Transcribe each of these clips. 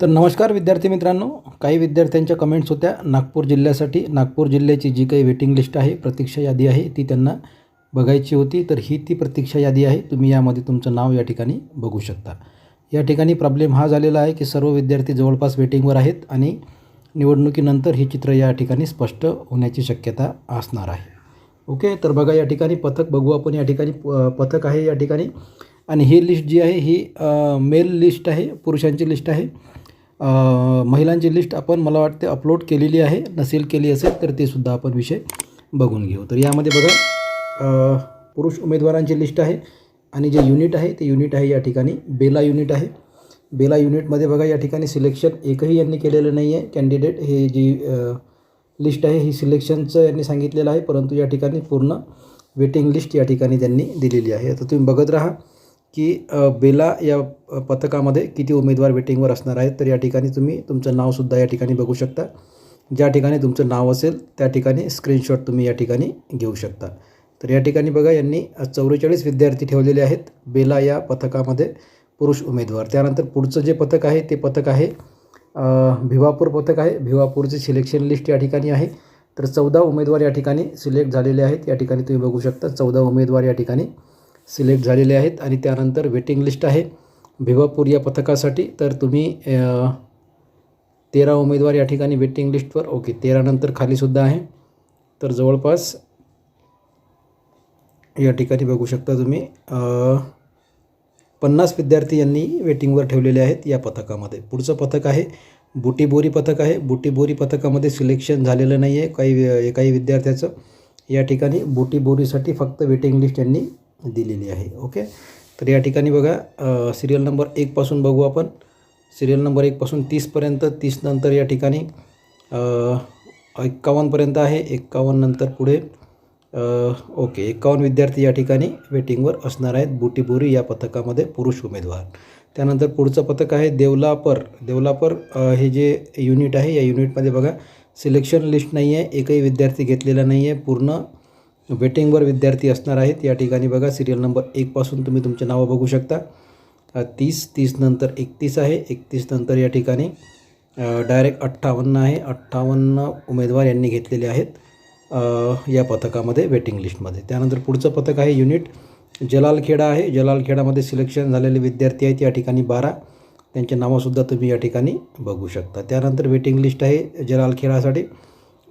तर नमस्कार विद्यार्थी मित्रांनो. काही विद्यार्थ्यांच्या कमेंट्स होत्या. नागपूर जिल्ह्यासाठी. नागपूर जिल्ह्याची जी काही वेटिंग लिस्ट आहे प्रतीक्षा यादी आहे ती त्यांना बघायची होती. तर ही ती प्रतीक्षा यादी आहे. तुम्ही यामध्ये तुमचं नाव या ठिकाणी बघू शकता. या ठिकाणी प्रॉब्लेम हा झालेला आहे की सर्व विद्यार्थी जवळपास वेटिंगवर आहेत आणि निवडणुकीनंतर हे चित्र या ठिकाणी स्पष्ट होण्याची शक्यता असणार आहे. ओके तर बघा या ठिकाणी पथक बघू आपण या ठिकाणी. प- पथक आहे या ठिकाणी. आणि ही लिस्ट जी आहे ही मेल लिस्ट आहे पुरुषांची लिस्ट आहे. महिलांची लिस्ट आपण मला वाटते अपलोड केलेली आहे. नसेल केली असेल तर ते सुद्धा आपण विषय बघून घेऊ. तर यामध्ये बघा पुरुष उमेदवारांची लिस्ट आहे आणि जे युनिट आहे ते युनिट आहे या ठिकाणी. बेला युनिट आहे. बेला युनिटमध्ये बघा या ठिकाणी सिलेक्शन एकही यांनी केलेलं नाही आहे. कॅन्डिडेट हे जी लिस्ट आहे ही सिलेक्शनचं यांनी सांगितलेलं आहे. परंतु या ठिकाणी पूर्ण वेटिंग लिस्ट या ठिकाणी त्यांनी दिलेली आहे. आता तुम्ही बघत राहा. की बेला या पथकामध्ये किती उमेदवार वेटिंगवर असणार आहेत तर या ठिकाणी तुम्ही तुमचं नावसुद्धा या ठिकाणी बघू शकता. ज्या ठिकाणी तुमचं नाव असेल त्या ठिकाणी स्क्रीनशॉट तुम्ही या ठिकाणी घेऊ शकता. तर या ठिकाणी बघा यांनी चौवेचाळीस विद्यार्थी ठेवलेले आहेत बेला या पथकामध्ये पुरुष उमेदवार. त्यानंतर पुढचं जे पथक आहे ते पथक आहे भिवापूर पथक आहे. भिवापूरची सिलेक्शन लिस्ट या ठिकाणी आहे. तर चौदा उमेदवार या ठिकाणी सिलेक्ट झालेले आहेत. या ठिकाणी तुम्ही बघू शकता चौदा उमेदवार या ठिकाणी सिलेक्ट झालेले आहेत आणि त्यानंतर वेटिंग लिस्ट आहे. भिवापूर या पथकासाठी तर तुम्ही तेरा उमेदवार या ठिकाणी वेटिंग लिस्टवर. ओके तेरानंतर खालीसुद्धा आहे. तर जवळपास या ठिकाणी बघू शकता तुम्ही पन्नास विद्यार्थी यांनी वेटिंगवर ठेवलेले आहेत या पथकामध्ये. पुढचं पथक आहे बुटीबोरी पथक आहे. बुटीबोरी पथकामध्ये सिलेक्शन झालेलं नाही आहे काही काही विद्यार्थ्याचं. या ठिकाणी बुटीबोरीसाठी फक्त वेटिंग लिस्ट यांनी दिलेली आहे. ओके तर या ठिकाणी बघा सिरियल नंबर एकपासून बघू आपण. सिरियल नंबर एकपासून तीसपर्यंत तीस नंतर या ठिकाणी एक्कावन्नपर्यंत आहे. एक्कावन्न नंतर पुढे ओके एकावन्न विद्यार्थी या ठिकाणी वेटिंगवर असणार आहेत. बुटीबोरी या पथकामध्ये पुरुष उमेदवार. त्यानंतर पुढचं पथक आहे देवलापर. देवलापर हे जे युनिट आहे या युनिटमध्ये बघा सिलेक्शन लिस्ट नाही आहे एकही विद्यार्थी घेतलेला नाही आहे पूर्ण वेटिंगवर विद्यार्थी असणार आहेत. या ठिकाणी बघा सिरियल नंबर एकपासून तुम्ही तुमचे नावं बघू शकता. तीस तीस नंतर एकतीस आहे. एकतीस नंतर या ठिकाणी डायरेक्ट अठ्ठावन्न आहे. अठ्ठावन्न उमेदवार यांनी घेतलेले आहेत या पथकामध्ये वेटिंग लिस्टमध्ये त्यानंतर पुढचं पथक आहे युनिट जलालखेडा आहे. जलालखेडामध्ये सिलेक्शन झालेले विद्यार्थी आहेत. या ठिकाणी बारा. त्यांचे नावंसुद्धा तुम्ही या ठिकाणी बघू शकता. त्यानंतर वेटिंग लिस्ट आहे जलालखेडासाठी.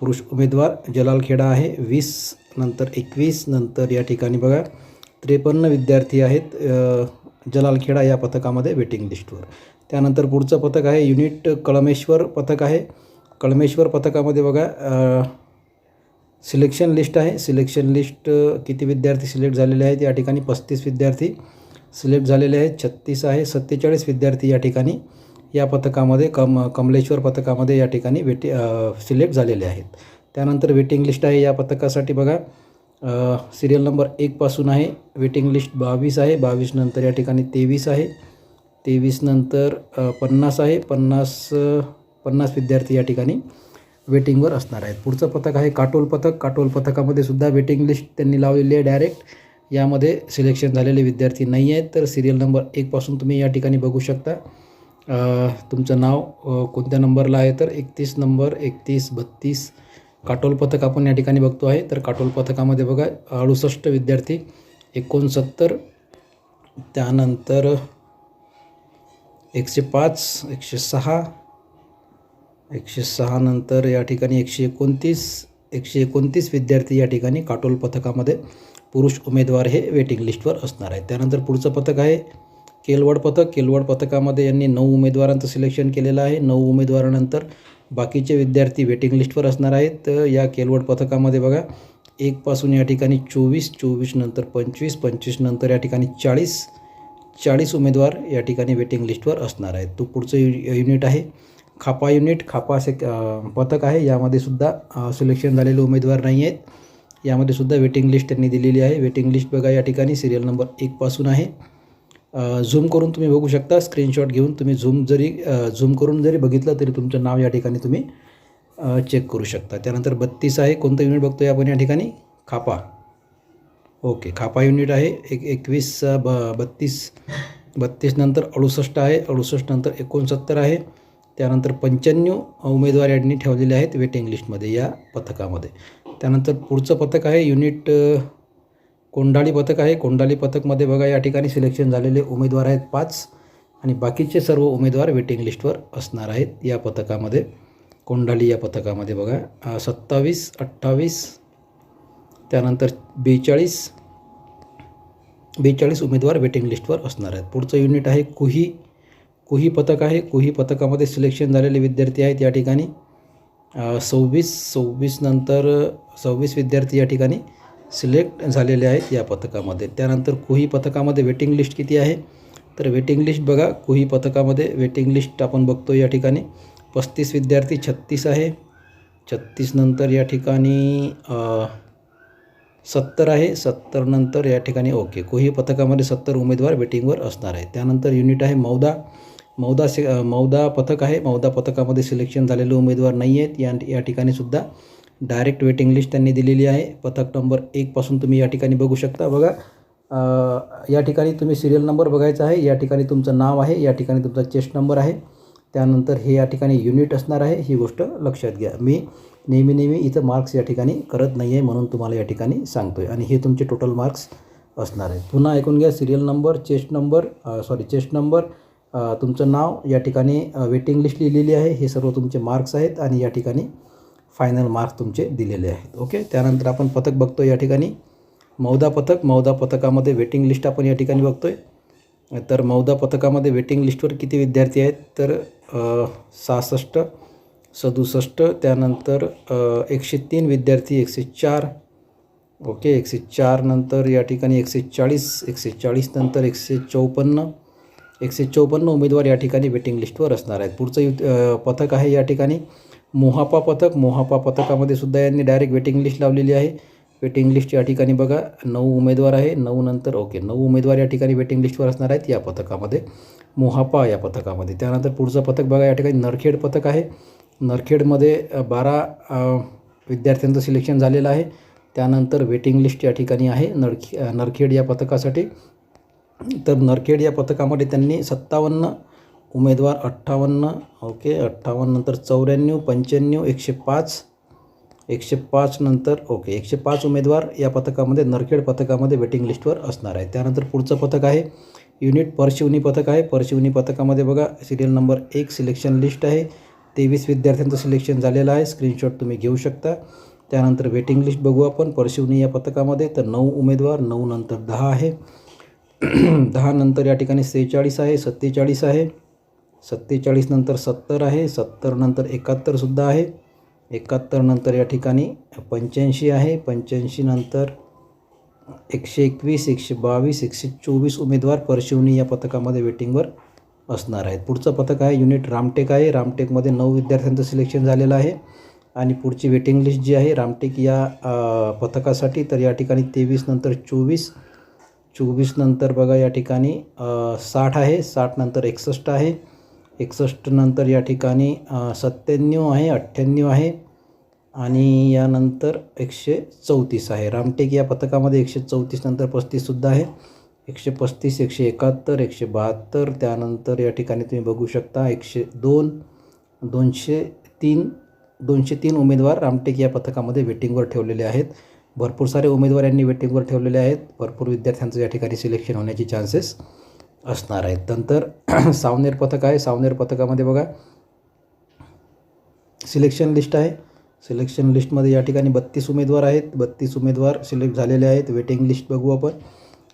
पुरुष उमेदवार जलालखेडा आहे. वीस नंतर एकवीस नंतर या ठिकाणी बघा त्रेपन्न विद्यार्थी आहेत जलालखेडा या पथकामध्ये वेटिंग लिस्टवर. त्यानंतर पुढचं पथक आहे युनिट कळमेश्वर पथक आहे. कळमेश्वर पथकामध्ये बघा सिलेक्शन लिस्ट आहे. सिलेक्शन लिस्ट किती विद्यार्थी सिलेक्ट झालेले आहेत या ठिकाणी? पस्तीस विद्यार्थी सिलेक्ट झालेले आहेत. छत्तीस आहे. सत्तेचाळीस विद्यार्थी या ठिकाणी या पथकामध्ये कम कमलेश्वर पथकामध्ये या ठिकाणी वेटी सिलेक्ट झालेले आहेत. त्यानंतर वेटिंग लिस्ट आहे या पथकासाठी बघा. सिरियल नंबर एकपासून आहे. वेटिंग लिस्ट बावीस आहे. बावीस नंतर या ठिकाणी तेवीस आहे. तेवीस नंतर पन्नास आहे. पन्नास पन्नास विद्यार्थी या ठिकाणी वेटिंगवर असणार आहेत. पुढचं पथक आहे काटोल पथक. काटोल पथकामध्ये सुद्धा वेटिंग लिस्ट त्यांनी लावलेली आहे डायरेक्ट. यामध्ये सिलेक्शन झालेले विद्यार्थी नाही आहेत. तर सिरियल नंबर एकपासून तुम्ही या ठिकाणी बघू शकता. तुमचं नाव कोणत्या नंबरला आहे? तर एकतीस नंबर एकतीस बत्तीस काटोल पथक आपण या ठिकाणी बघतो आहे. तर काटोल पथकामध्ये बघा अडुसष्ट विद्यार्थी एकोणसत्तर त्यानंतर एकशे पाच एकशे सहा एकशे सहा नंतर या ठिकाणी एकशे एकोणतीस एकशे एकोणतीस विद्यार्थी या ठिकाणी काटोल पथकामध्ये पुरुष उमेदवार हे वेटिंग लिस्टवर असणार आहे त्यानंतर पुढचं पथक आहे केलवड पथक केलवड पथकामध्ये यांनी नऊ उमेदवारांचं सिलेक्शन केलेलं आहे. नऊ उमेदवारानंतर बाकीचे विद्यार्थी वेटिंग लिस्टवर असणार आहेत. तर या केलवड पथकामध्ये बघा एकपासून या ठिकाणी चोवीस चोवीस नंतर पंचवीस पंचवीस नंतर या ठिकाणी चाळीस चाळीस उमेदवार या ठिकाणी वेटिंग लिस्टवर असणार आहेत. तो पुढचं यु युनिट आहे. खापा युनिट खापा असे पथक आहे. यामध्ये सुद्धा सिलेक्शन झालेले उमेदवार नाही आहेत. यामध्ये सुद्धा वेटिंग लिस्ट त्यांनी दिलेली आहे. वेटिंग लिस्ट बघा या ठिकाणी. सिरियल नंबर एकपासून आहे. झूम करून तुम्ही बघू शकता स्क्रीनशॉट घेऊन तुम्ही झूम जरी झूम करून जरी बघितलं तरी तुमचं नाव या ठिकाणी तुम्ही चेक करू शकता. त्यानंतर बत्तीस आहे कोणतं युनिट बघतो आहे आपण या ठिकाणी? खापा. ओके खापा युनिट आहे एक एकवीस ब बत्तीस बत्तीस नंतर अडुसष्ट आहे अडुसष्ट नंतर एकोणसत्तर आहे त्यानंतर पंच्याण्णव उमेदवार यांनी ठेवलेले आहेत वेटिंग लिस्टमध्ये या पथकामध्ये. त्यानंतर पुढचं पथक आहे युनिट कोंडाळी पथक आहे. कोंडाळी पथकमध्ये बघा या ठिकाणी सिलेक्शन झालेले उमेदवार आहेत पाच आणि बाकीचे सर्व उमेदवार वेटिंग लिस्टवर असणार आहेत या पथकामध्ये. कोंडाळी या पथकामध्ये बघा सत्तावीस अठ्ठावीस त्यानंतर बेचाळीस बेचाळीस उमेदवार वेटिंग लिस्टवर असणार आहेत. पुढचं युनिट आहे कुही. कुही पथक आहे. कुही पथकामध्ये सिलेक्शन झालेले विद्यार्थी आहेत या ठिकाणी. सव्वीस सव्वीस नंतर सव्वीस विद्यार्थी या ठिकाणी सिलेक्ट झालेले आहेत या पथकामध्ये. त्यानंतर कुही पथकामध्ये वेटिंग लिस्ट किती आहे? तर वेटिंग लिस्ट बघा कुही पथकामध्ये वेटिंग लिस्ट आपण बघतो या ठिकाणी. पस्तीस विद्यार्थी छत्तीस आहे. छत्तीस नंतर या ठिकाणी सत्तर आहे. सत्तर नंतर या ठिकाणी ओके. कोही पथकामध्ये सत्तर उमेदवार वेटिंगवर असणार आहे. त्यानंतर युनिट आहे मौदा. मौदा से मौदा पथक आहे. मौदा पथकामध्ये सिलेक्शन झालेले उमेदवार नाही आहेत या या ठिकाणी सुद्धा डायरेक्ट वेटिंग लिस्ट त्यांनी दिलेली आहे. पथक नंबर एकपासून तुम्ही या ठिकाणी बघू शकता. बघा या ठिकाणी तुम्ही सिरियल नंबर बघायचा आहे. या ठिकाणी तुमचं नाव आहे. या ठिकाणी तुमचा चेस्ट नंबर आहे. त्यानंतर हे या ठिकाणी युनिट असणार आहे. ही गोष्ट लक्षात घ्या. मी नेहमी नेहमी इथं मार्क्स या ठिकाणी करत नाही आहे म्हणून तुम्हाला या ठिकाणी सांगतो आहे आणि हे तुमचे टोटल मार्क्स असणार आहे. पुन्हा ऐकून घ्या. Serial number chest number sorry chest number तुमचं नाव या ठिकाणी वेटिंग लिस्ट लिहिलेली आहे. हे सर्व तुमचे मार्क्स आहेत. आणि या ठिकाणी फायनल मार्क्स तुमचे दिलेले आहेत. ओके त्यानंतर आपण पथक बघतो या ठिकाणी. मौदा पथक मौदा पथकामध्ये वेटिंग लिस्ट आपण या ठिकाणी बघतो आहे तर मौदा पथकामध्ये वेटिंग लिस्टवर किती विद्यार्थी आहेत? तर सहासष्ट सदुसष्ट त्यानंतर एकशे तीन विद्यार्थी एकशे चार. ओके एकशे चार नंतर या ठिकाणी एकशे चाळीस एकशे चाळीस नंतर एकशे चौपन्न एकशे चौपन्न उमेदवार या ठिकाणी वेटिंग लिस्टवर असणार आहेत. पुढचं यु पथक आहे या ठिकाणी. मोहापा पथक मोहापा पथकामध्ये सुद्धा यांनी डायरेक्ट वेटिंग लिस्ट लावलेली आहे. वेटिंग लिस्ट या ठिकाणी बघा नऊ उमेदवार आहे. नऊ नंतर ओके नऊ उमेदवार या ठिकाणी वेटिंग लिस्टवर असणार आहेत या पथकामध्ये. मोहापा या पथकामध्ये. त्यानंतर पुढचं पथक बघा या ठिकाणी नरखेड पथक आहे. नरखेडमध्ये बारा विद्यार्थ्यांचं सिलेक्शन झालेलं आहे. त्यानंतर वेटिंग लिस्ट या ठिकाणी आहे नरखे नरखेड या पथकासाठी. तर नरखेड या पथकामध्ये त्यांनी सत्तावन्न उमेदवार अठ्ठावन्न ओके अठ्ठावन्न नंतर चौऱ्याण्णव पंच्याण्णव एकशे पाच एकशे पाच नंतर ओके एकशे पाच उमेदवार या पथकामध्ये नरखेड पथकामध्ये वेटिंग लिस्टवर असणार आहे. त्यानंतर पुढचं पथक आहे युनिट परशिवनी पथक आहे. परशिवनी पथकामध्ये बघा सिरियल नंबर एक सिलेक्शन लिस्ट आहे. तेवीस विद्यार्थ्यांचं सिलेक्शन झालेलं आहे. स्क्रीनशॉट तुम्ही घेऊ शकता. त्यानंतर वेटिंग लिस्ट बघू आपण. परशिवनी या पथकामध्ये तर नऊ उमेदवार नऊ नंतर दहा आहे. दहा नंतर या ठिकाणी सेहेचाळीस आहे सत्तेचाळीस आहे. सत्तेचाळीस नंतर सत्तर आहे सत्तर नंतर एकाहत्तरसुद्धा आहे. एकाहत्तर नंतर या ठिकाणी पंच्याऐंशी आहे पंच्याऐंशी नंतर एकशे एकवीस एकशे बावीस एकशे चोवीस उमेदवार परशिवनी या पथकामध्ये वेटिंगवर असणार आहेत. पुढचं पथक आहे युनिट रामटेक आहे. रामटेकमध्ये नऊ विद्यार्थ्यांचं सिलेक्शन झालेलं आहे आणि पुढची वेटिंग लिस्ट जी आहे रामटेक या पथकासाठी तर या ठिकाणी तेवीस नंतर चोवीस चोवीस नंतर बघा या ठिकाणी साठ आहे साठ नंतर एकसष्ट आहे. एकसष्ट नंतर या ठिकाणी सत्त्याण्णव आहे अठ्ठ्याण्णव आहे आणि यानंतर एकशे चौतीस आहे. रामटेक या पथकामध्ये एकशे चौतीस नंतर पस्तीससुद्धा आहे. एकशे पस्तीस एकशे एकाहत्तर एकशे बहात्तर त्यानंतर या ठिकाणी तुम्ही बघू शकता एकशे दोन दोनशे तीन दोनशे तीन उमेदवार रामटेक या पथकामध्ये वेटिंगवर ठेवलेले आहेत. भरपूर सारे उमेदवार यांनी वेटिंगवर ठेवलेले आहेत. भरपूर विद्यार्थ्यांचं या ठिकाणी सिलेक्शन होण्याचे चान्सेस असणार आहेत. नंतर सावनेर पथक आहे. सावनेर पथकामध्ये बघा सिलेक्शन लिस्ट आहे. सिलेक्शन लिस्टमध्ये या ठिकाणी बत्तीस उमेदवार आहेत. बत्तीस उमेदवार सिलेक्ट झालेले आहेत. वेटिंग लिस्ट बघू आपण.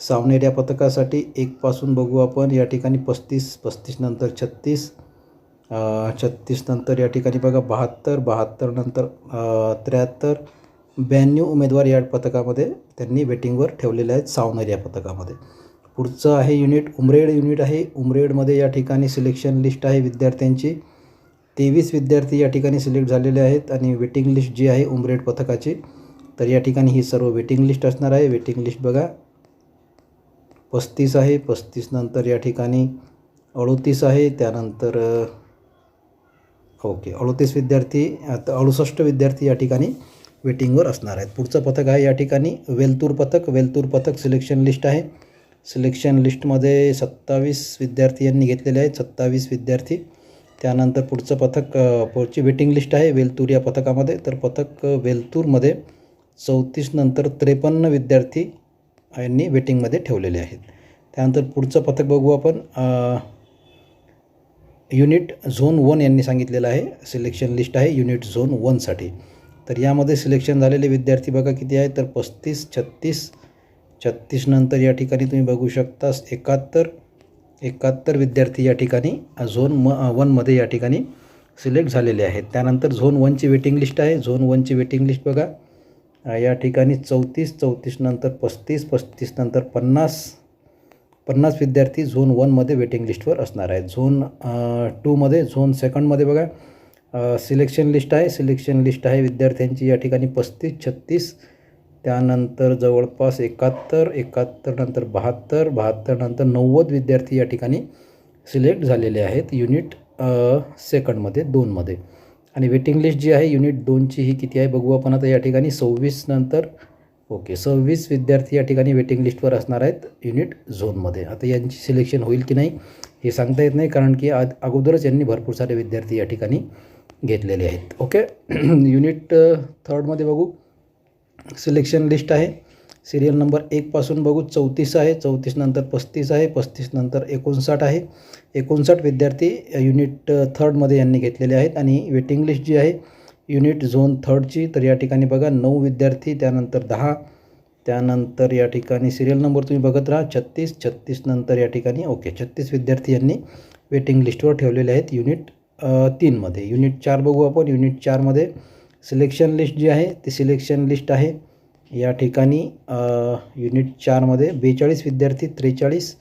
सावनेर या पथकासाठी एकपासून बघू आपण. या ठिकाणी पस्तीस पस्तीस नंतर छत्तीस छत्तीस नंतर या ठिकाणी बघा बहात्तर बहात्तर नंतर त्र्याहत्तर ब्याण्णव उमेदवार या पथकामध्ये त्यांनी वेटिंगवर ठेवलेले आहेत सावनेर या पथकामध्ये. पुढचं आहे युनिट उमरेड युनिट आहे. उमरेडमध्ये या ठिकाणी सिलेक्शन लिस्ट आहे विद्यार्थ्यांची. तेवीस विद्यार्थी या ठिकाणी सिलेक्ट झालेले आहेत आणि वेटिंग लिस्ट जी आहे उमरेड पथकाची तर या ठिकाणी ही सर्व वेटिंग लिस्ट असणार आहे. वेटिंग लिस्ट बघा. पस्तीस आहे. पस्तीस नंतर या ठिकाणी अडोतीस आहे. त्यानंतर ओके अडोतीस विद्यार्थी आता अडुसष्ट विद्यार्थी या ठिकाणी वेटिंगवर असणार आहेत. पुढचं पथक आहे या ठिकाणी वेलतूर पथक. वेलतूर पथक सिलेक्शन लिस्ट आहे. सिलेक्शन लिस्टमध्ये सत्तावीस विद्यार्थी यांनी घेतलेले आहेत. सत्तावीस विद्यार्थी. त्यानंतर पुढचं पथक पुढची वेटिंग लिस्ट आहे वेलतूर या पथकामध्ये. तर पथक वेलतूरमध्ये चौतीस नंतर त्रेपन्न विद्यार्थी यांनी वेटिंगमध्ये ठेवलेले आहेत. त्यानंतर पुढचं पथक बघू आपण. युनिट झोन वन यांनी सांगितलेलं आहे. सिलेक्शन लिस्ट आहे युनिट झोन वनसाठी तर यामध्ये सिलेक्शन झालेले विद्यार्थी बघा किती आहे. तर पस्तीस छत्तीस छत्तीस नंतर या ठिकाणी तुम्ही बघू शकता एकाहत्तर एकाहत्तर विद्यार्थी या ठिकाणी झोन म वनमध्ये या ठिकाणी सिलेक्ट झालेले आहेत. त्यानंतर झोन वनची वेटिंग लिस्ट आहे. झोन वनची वेटिंग लिस्ट बघा. या ठिकाणी चौतीस चौतीस नंतर पस्तीस पस्तीस नंतर पन्नास पन्नास विद्यार्थी झोन वनमध्ये वेटिंग लिस्टवर असणार आहेत. झोन टूमध्ये झोन सेकंडमध्ये बघा सिलेक्शन लिस्ट आहे. सिलेक्शन लिस्ट आहे. विद्यार्थ्यांची या ठिकाणी पस्तीस छत्तीस त्यानंतर जवळपास एकाहत्तर एकाहत्तर नंतर बहात्तर बहात्तर नंतर नव्वद विद्यार्थी या ठिकाणी सिलेक्ट झालेले आहेत युनिट सेकंडमध्ये दोनमध्ये आणि वेटिंग लिस्ट जी आहे युनिट दोनची ही किती आहे बघू आपण आता या ठिकाणी. सव्वीस नंतर ओके सव्वीस विद्यार्थी या ठिकाणी वेटिंग लिस्टवर असणार आहेत युनिट झोनमध्ये आता यांची सिलेक्शन होईल की नाही हे सांगता येत नाही कारण की आज अगोदरच यांनी भरपूर सारे विद्यार्थी या ठिकाणी घेतलेले आहेत. ओके युनिट थर्डमध्ये बघू. सिलेक्शन लिस्ट आहे. सिरियल नंबर एकपासून बघू. चौतीस आहे. चौतीस नंतर पस्तीस आहे. पस्तीस नंतर एकोणसाठ आहे. एकोणसाठ विद्यार्थी युनिट थर्डमध्ये यांनी घेतलेले आहेत आणि वेटिंग लिस्ट जी आहे युनिट झोन थर्डची तर या ठिकाणी बघा नऊ विद्यार्थी त्यानंतर दहा. त्यानंतर या ठिकाणी सिरियल नंबर तुम्ही बघत राहा. छत्तीस. छत्तीस नंतर या ठिकाणी ओके छत्तीस विद्यार्थी यांनी वेटिंग लिस्टवर ठेवलेले आहेत. युनिट तीनमध्ये युनिट चार बघू आपण. युनिट चारमध्ये सिलेक्शन लिस्ट जी आहे ती सिलेक्शन लिस्ट आहे. या ठिकाणी युनिट चारमध्ये बेचाळीस विद्यार्थी त्रेचाळीस.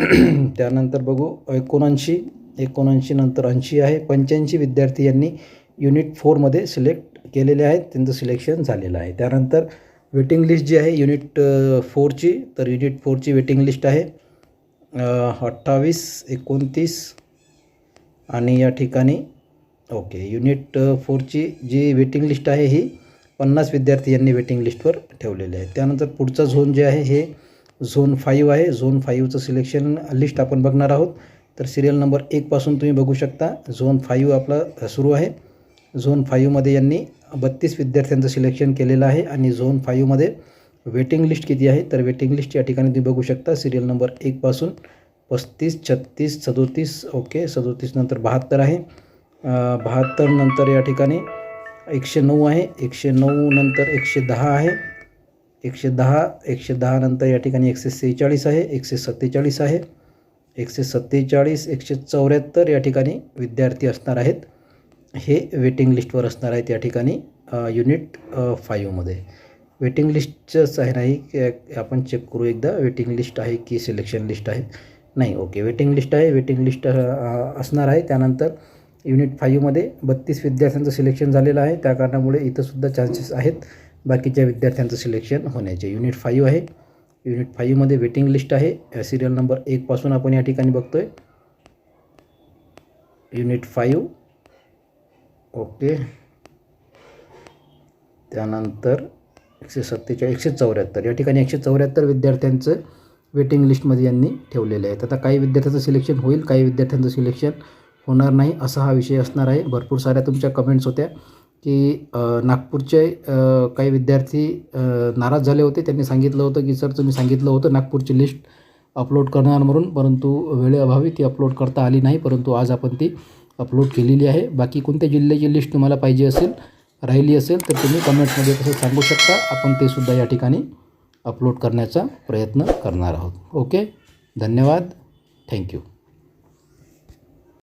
त्यानंतर बघू एकोणऐंशी एकोणऐंशी नंतर ऐंशी आहे. पंच्याऐंशी विद्यार्थी यांनी युनिट फोरमध्ये सिलेक्ट केलेले आहेत. त्यांचं सिलेक्शन झालेलं आहे. त्यानंतर वेटिंग लिस्ट जी आहे युनिट फोरची तर युनिट फोरची वेटिंग लिस्ट आहे. अठ्ठावीस एकोणतीस आणि या ठिकाणी ओके युनिट फोरची जी वेटिंग लिस्ट आहे ही पन्नास विद्यार्थी यांनी वेटिंग लिस्टवर ठेवलेले आहे. त्यानंतर पुढचा झोन जे आहे हे झोन फाईव्ह आहे. झोन फाईव्हचं सिलेक्शन लिस्ट आपण बघणार आहोत. तर सिरियल नंबर एकपासून तुम्ही बघू शकता झोन फाईव्ह आपला सुरू आहे. झोन फाईव्हमध्ये यांनी बत्तीस विद्यार्थ्यांचं सिलेक्शन केलेलं आहे आणि झोन फाईव्हमध्ये वेटिंग लिस्ट किती आहे तर वेटिंग लिस्ट या ठिकाणी तुम्ही बघू शकता सिरियल नंबर एकपासून पस्तीस छत्तीस सदोतीस ओके सदोतीस नंतर बहात्तर आहे. बहात्तर नंतर या ठिकाणी एकशे नऊ आहे. एकशे नऊ नंतर एकशे दहा आहे. एकशे दहा एकशे दहा नंतर या ठिकाणी एकशे सेहेचाळीस आहे. एकशे सत्तेचाळीस आहे. एकशे सत्तेचाळीस एकशे चौऱ्याहत्तर या ठिकाणी विद्यार्थी असणार आहेत. हे वेटिंग लिस्टवर असणार आहेत या ठिकाणी युनिट फाईव्हमध्ये वेटिंग लिस्टच आहे नाही की आपण चेक करू एकदा. वेटिंग लिस्ट आहे की सिलेक्शन लिस्ट आहे? नाही ओके वेटिंग लिस्ट आहे. वेटिंग लिस्ट असणार आहे. त्यानंतर युनिट फाईव्हमध्ये बत्तीस विद्यार्थ्यांचं सिलेक्शन झालेलं आहे. त्या कारणामुळे इथंसुद्धा चान्सेस आहेत. बाकीच्या विद्यार्थ्यांचं सिलेक्शन होण्याचे. युनिट फाईव्ह आहे. युनिट फाईव्हमध्ये वेटिंग लिस्ट आहे. सिरियल नंबर एकपासून आपण या ठिकाणी बघतो आहे युनिट फाईव्ह ओके त्यानंतर एकशे सत्तेचाळीस एकशे चौऱ्याहत्तर. या ठिकाणी एकशे चौऱ्याहत्तर विद्यार्थ्यांचं वेटिंग लिस्टमध्ये यांनी ठेवलेलं आहे. आता काही विद्यार्थ्यांचं सिलेक्शन होईल काही विद्यार्थ्यांचं सिलेक्शन होणार नाही असा हा विषय असणार आहे. भरपूर साऱ्या तुमच्या कमेंट्स होत्या की नागपूरचे काही विद्यार्थी नाराज झाले होते. त्यांनी सांगितलं होतं की सर तुम्ही सांगितलं होतं नागपूरची लिस्ट अपलोड करणार म्हणून परंतु वेळेअभावी ती अपलोड करता आली नाही परंतु आज आपण ती अपलोड केलेली आहे. बाकी कोणत्या जिल्ह्याची लिस्ट तुम्हाला पाहिजे असेल राहिली असेल तर तुम्ही कमेंट्समध्ये तसं सांगू शकता. आपण ते सुद्धा या ठिकाणी अपलोड करण्याचा प्रयत्न करणार आहोत. ओके? धन्यवाद. थँक्यू